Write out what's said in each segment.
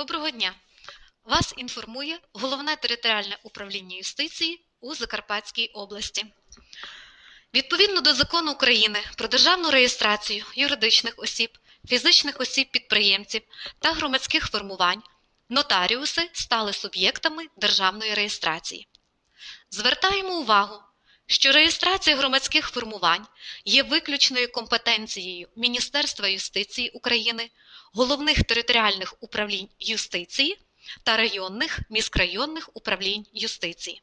Доброго дня! Вас інформує Головне територіальне управління юстиції у Закарпатській області. Відповідно до Закону України про державну реєстрацію юридичних осіб, фізичних осіб-підприємців та громадських формувань, нотаріуси стали суб'єктами державної реєстрації. Звертаємо увагу, що реєстрація громадських формувань є виключною компетенцією Міністерства юстиції України, головних територіальних управлінь юстиції та районних міськрайонних управлінь юстиції.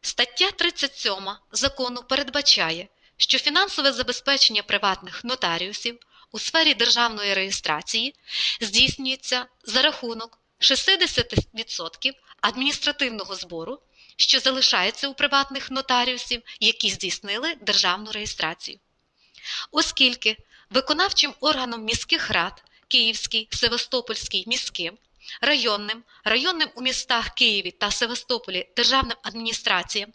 Стаття 37 закону передбачає, що фінансове забезпечення приватних нотаріусів у сфері державної реєстрації здійснюється за рахунок 60% адміністративного збору, що залишається у приватних нотаріусів, які здійснили державну реєстрацію. Оскільки виконавчим органом міських рад Київський, Севастопольський міським, районним, районним у містах Києві та Севастополі державним адміністраціям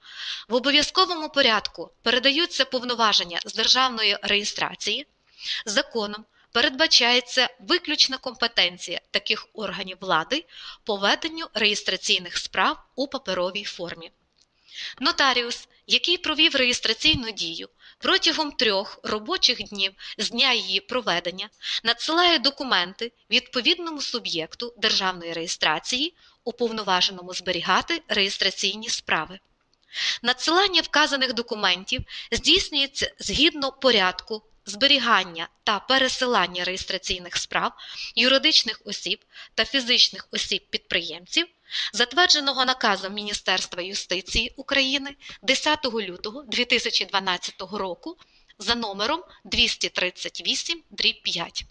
в обов'язковому порядку передаються повноваження з державної реєстрації, законом передбачається виключна компетенція таких органів влади по веденню реєстраційних справ у паперовій формі. Нотаріус, який провів реєстраційну дію протягом трьох робочих днів з дня її проведення, надсилає документи відповідному суб'єкту державної реєстрації, уповноваженому зберігати реєстраційні справи. Надсилання вказаних документів здійснюється згідно порядку зберігання та пересилання реєстраційних справ юридичних осіб та фізичних осіб-підприємців, затвердженого наказом Міністерства юстиції України 10 лютого 2012 року за номером 238 5.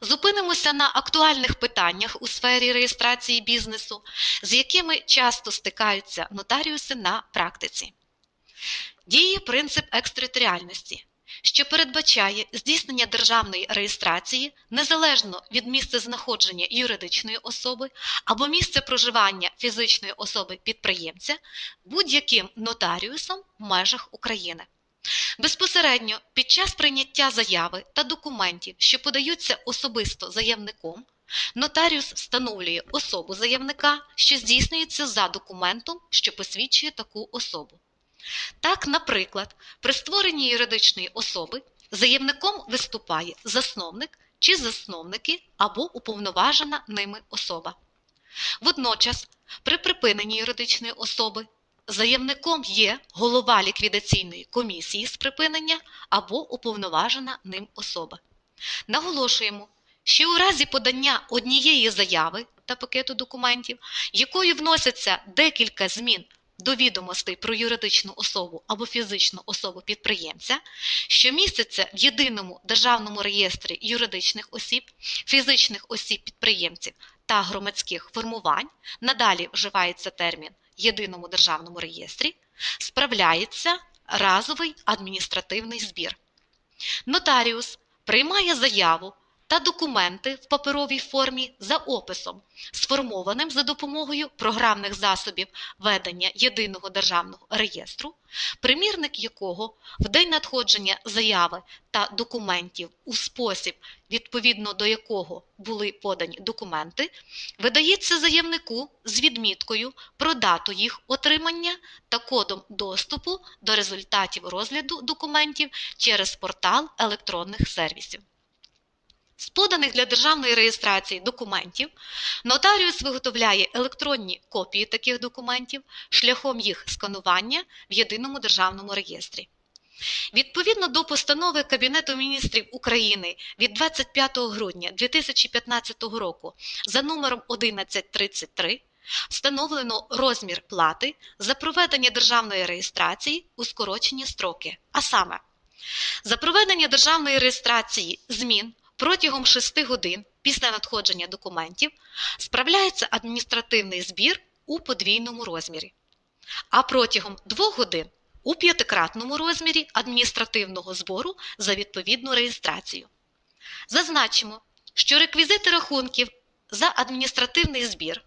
Зупинимося на актуальних питаннях у сфері реєстрації бізнесу, з якими часто стикаються нотаріуси на практиці. Діє принцип екстериторіальності, що передбачає здійснення державної реєстрації незалежно від місця знаходження юридичної особи або місця проживання фізичної особи-підприємця будь-яким нотаріусом в межах України. Безпосередньо під час прийняття заяви та документів, що подаються особисто заявником, нотаріус встановлює особу заявника, що здійснюється за документом, що посвідчує таку особу. Так, наприклад, при створенні юридичної особи заявником виступає засновник чи засновники або уповноважена ними особа. Водночас, при припиненні юридичної особи заявником є голова ліквідаційної комісії з припинення або уповноважена ним особа. Наголошуємо, що у разі подання однієї заяви та пакету документів, якою вносяться декілька змін до відомостей про юридичну особу або фізичну особу підприємця, що міститься в єдиному державному реєстрі юридичних осіб, фізичних осіб підприємців та громадських формувань, надалі вживається термін єдиному державному реєстрі, справляється разовий адміністративний збір. Нотаріус приймає заяву та документи в паперовій формі за описом, сформованим за допомогою програмних засобів ведення єдиного державного реєстру, примірник якого в день надходження заяви та документів у спосіб, відповідно до якого були подані документи, видається заявнику з відміткою про дату їх отримання та кодом доступу до результатів розгляду документів через портал електронних сервісів. З поданих для державної реєстрації документів нотаріус виготовляє електронні копії таких документів шляхом їх сканування в єдиному державному реєстрі. Відповідно до постанови Кабінету міністрів України від 25 грудня 2015 року за номером 1133 встановлено розмір плати за проведення державної реєстрації у скорочені строки, а саме за проведення державної реєстрації змін протягом 6 годин після надходження документів справляється адміністративний збір у подвійному розмірі, а протягом 2 годин у п'ятикратному розмірі адміністративного збору за відповідну реєстрацію. Зазначимо, що реквізити рахунків за адміністративний збір,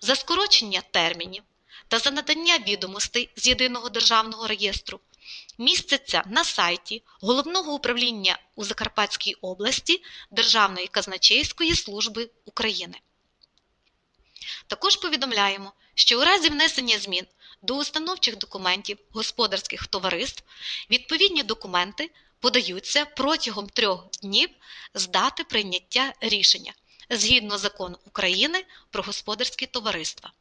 за скорочення термінів та за надання відомостей з єдиного державного реєстру містяться на сайті Головного управління у Закарпатській області Державної казначейської служби України. Також повідомляємо, що у разі внесення змін до установчих документів господарських товариств відповідні документи подаються протягом трьох днів з дати прийняття рішення згідно закону України про господарські товариства.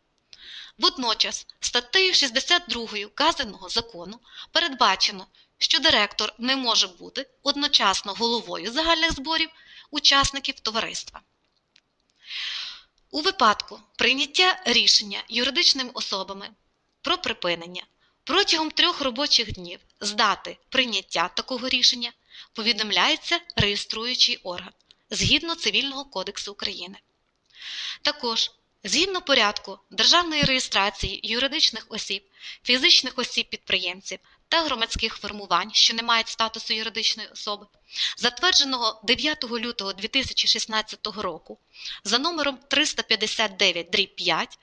Водночас, статтею 62 казаного закону передбачено, що директор не може бути одночасно головою загальних зборів учасників товариства. У випадку прийняття рішення юридичними особами про припинення протягом трьох робочих днів з дати прийняття такого рішення повідомляється реєструючий орган згідно Цивільного кодексу України. Також згідно порядку державної реєстрації юридичних осіб, фізичних осіб-підприємців та громадських формувань, що не мають статусу юридичної особи, затвердженого 9 лютого 2016 року за номером 359 5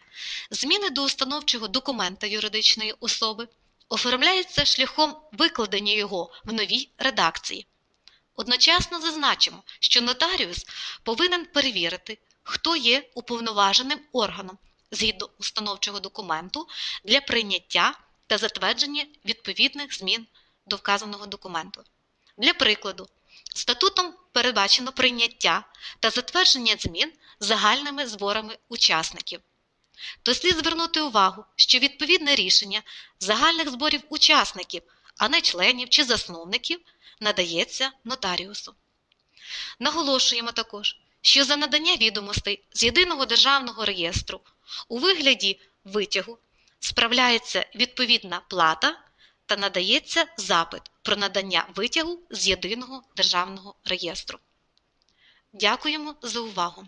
зміни до установчого документа юридичної особи оформляються шляхом викладення його в новій редакції. Одночасно зазначимо, що нотаріус повинен перевірити, хто є уповноваженим органом згідно установчого документу для прийняття та затвердження відповідних змін до вказаного документу. Для прикладу, статутом передбачено прийняття та затвердження змін загальними зборами учасників. То слід звернути увагу, що відповідне рішення загальних зборів учасників, а не членів чи засновників, надається нотаріусу. Наголошуємо також, що за надання відомостей з єдиного державного реєстру у вигляді витягу справляється відповідна плата та надається запит про надання витягу з єдиного державного реєстру. Дякуємо за увагу!